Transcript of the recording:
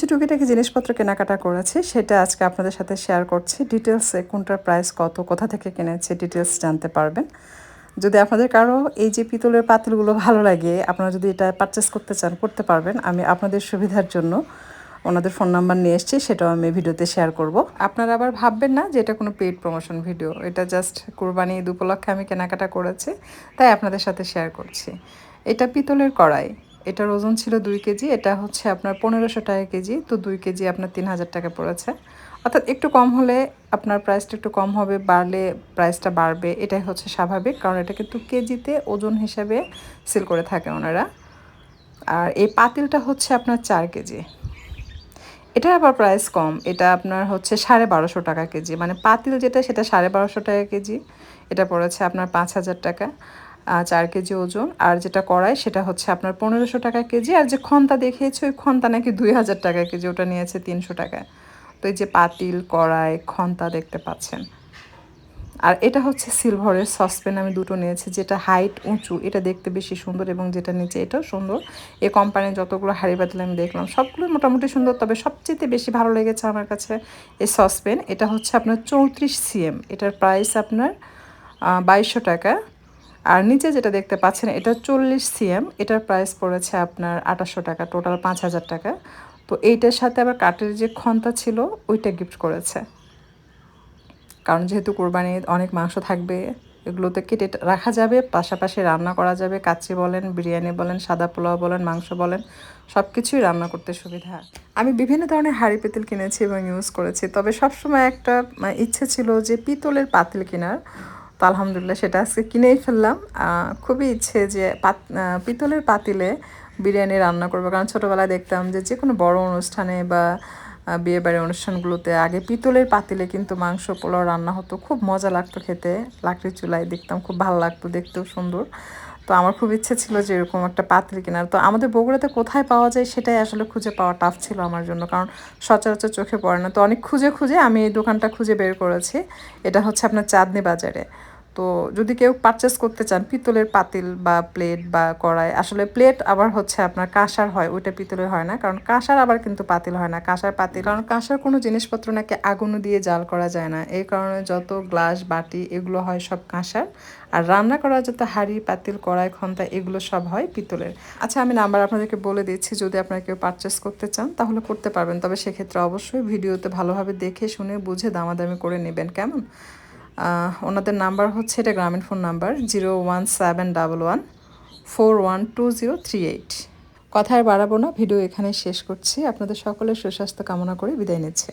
কিছু টুকিটাকি জিনিসপত্র কেনাকাটা করেছি, সেটা আজকে আপনাদের সাথে শেয়ার করছি। ডিটেলসে কোনটার প্রাইস কত, কোথা থেকে কিনেছি ডিটেলস জানতে পারবেন। যদি আপনাদের কারও এই যে পিতলের পাতিলগুলো ভালো লাগে, আপনারা যদি এটা পারচেস করতে চান, করতে পারবেন। আমি আপনাদের সুবিধার জন্য ওনাদের ফোন নাম্বার নিয়ে এসেছি, সেটাও আমি ভিডিওতে শেয়ার করব। আপনারা আবার ভাববেন না যে এটা কোনো পেইড প্রমোশন ভিডিও এটা জাস্ট কোরবানি ঈদ উপলক্ষে আমি কেনাকাটা করেছি, তাই আপনাদের সাথে শেয়ার করছি। এটা পিতলের কড়াই। এটার ওজন ছিল দুই কেজি, এটা হচ্ছে আপনার পনেরোশো টাকা কেজি, তো দুই কেজি আপনার তিন হাজার টাকা পড়েছে। অর্থাৎ একটু কম হলে আপনার প্রাইসটা একটু কম হবে, বাড়লে প্রাইসটা বাড়বে, এটাই হচ্ছে স্বাভাবিক, কারণ এটা কিন্তু কেজিতে ওজন হিসাবে সেল করে থাকে ওনারা। আর এই পাতিলটা হচ্ছে আপনার চার কেজি। এটা আবার প্রাইস কম, এটা আপনার হচ্ছে সাড়ে বারোশো টাকা কেজি মানে পাতিল যেটা, সেটা সাড়ে বারোশো টাকা কেজি, এটা পড়েছে আপনার পাঁচ হাজার টাকা। চার কেজি ওজন। আর যেটা কড়াই সেটা হচ্ছে আপনার পনেরোশো টাকা কেজি। আর যে খন্তা দেখিয়েছে, ওই খন্তা নাকি দুই হাজার টাকা কেজি। ওটা নিয়েছে তিনশো টাকা তো এই যে পাতিল, কড়াই খন্তা দেখতে পাচ্ছেন। আর এটা হচ্ছে সিলভারের সসপেন আমি দুটো নিয়েছি, যেটা হাইট উঁচু। এটা দেখতে বেশি সুন্দর এবং যেটা নিচে এটাও সুন্দর। এই কোম্পানির যতগুলো হাড়ি বাতিল আমি দেখলাম, সবগুলো মোটামুটি সুন্দর। তবে সবচেয়ে বেশি ভালো লেগেছে আমার কাছে এই সসপেন এটা হচ্ছে আপনার চৌত্রিশ সিএম। এটার প্রাইস আপনার বাইশশো টাকা। আর নিচে যেটা দেখতে পাচ্ছেন, এটা চল্লিশ সিএম, এটার প্রাইস পড়েছে আপনার আঠাশশো টাকা টোটাল পাঁচ হাজার টাকা। তো এইটার সাথে আবার কাঠের যে খন্তা ছিল, ওইটা গিফট করেছে। কারণ যেহেতু কোরবানি, অনেক মাংস থাকবে, এগুলোতে কেটে রাখা যাবে, পাশাপাশি রান্না করা যাবে, কাচ্চি বলেন, বিরিয়ানি বলেন, সাদা পোলাও বলেন, মাংস বলেন সব কিছুই রান্না করতে সুবিধা। আমি বিভিন্ন ধরনের হাঁড়ি পেতিল কিনেছি এবং ইউজ করেছি, তবে সবসময় একটা ইচ্ছে ছিল যে পিতলের পাতিল কেনার। তো আলহামদুলিল্লাহ সেটা আজকে কিনেই ফেললাম। খুবই ইচ্ছে যে পাত পিতলের পাতিলে বিরিয়ানি রান্না করব। কারণ ছোটোবেলায় দেখতাম যে যে কোনো বড় অনুষ্ঠানে বা বিয়ে বাড়ির অনুষ্ঠানগুলোতে আগে পিতলের পাতিলে কিন্তু মাংস পোলাও রান্না হতো। খুব মজা লাগতো খেতে। লাকড়ি চুলায় দেখতাম, খুব ভালো লাগতো দেখতেও সুন্দর। তো আমার খুব ইচ্ছে ছিল যে এরকম একটা পাতিল কেনার। তো আমাদের বগুড়াতে কোথায় পাওয়া যায় সেটাই আসলে খুঁজে পাওয়া টাফ ছিল আমার জন্য। কারণ সচরাচর চোখে পড়ে না। তো অনেক খুঁজে খুঁজে আমি এই দোকানটা খুঁজে বের করেছি। এটা হচ্ছে আপনার চাঁদনি বাজারে। তো যদি কেউ পারচেস করতে চান পিতলের পাতিল বা প্লেট বা কড়াই আসলে প্লেট আবার হচ্ছে আপনার কাঁসার হয় ওইটা পিতলের হয় না কারণ কাঁসার আবার কিন্তু পাতিল হয় না কাঁসার পাতিল কারণ কাঁসার কোনো জিনিসপত্র নাকি আগুন দিয়ে জাল করা যায় না এই কারণে যত গ্লাস বাটি এগুলো হয় সব কাঁসার আর রান্না করা যত হাঁড়ি পাতিল কড়াই খন্তা এগুলো সব হয় পিতলের। আচ্ছা আমি নাম্বার আপনাদেরকে বলে দিচ্ছি যদি আপনারা কেউ পারচেস করতে চান তাহলে করতে পারবেন তবে সেক্ষেত্রে অবশ্যই ভিডিওতে ভালোভাবে দেখে শুনে বুঝে দামাদামি করে নেবেন কেমন? ওনাদের নাম্বার হচ্ছে, এটা Grameenphone number, zero one seven double one, four one two zero three eight. কথায় বাড়াবো না, ভিডিও এখানে শেষ করছি। আপনাদের সকলের সুস্বাস্থ্য কামনা করে বিদায় নিচ্ছে।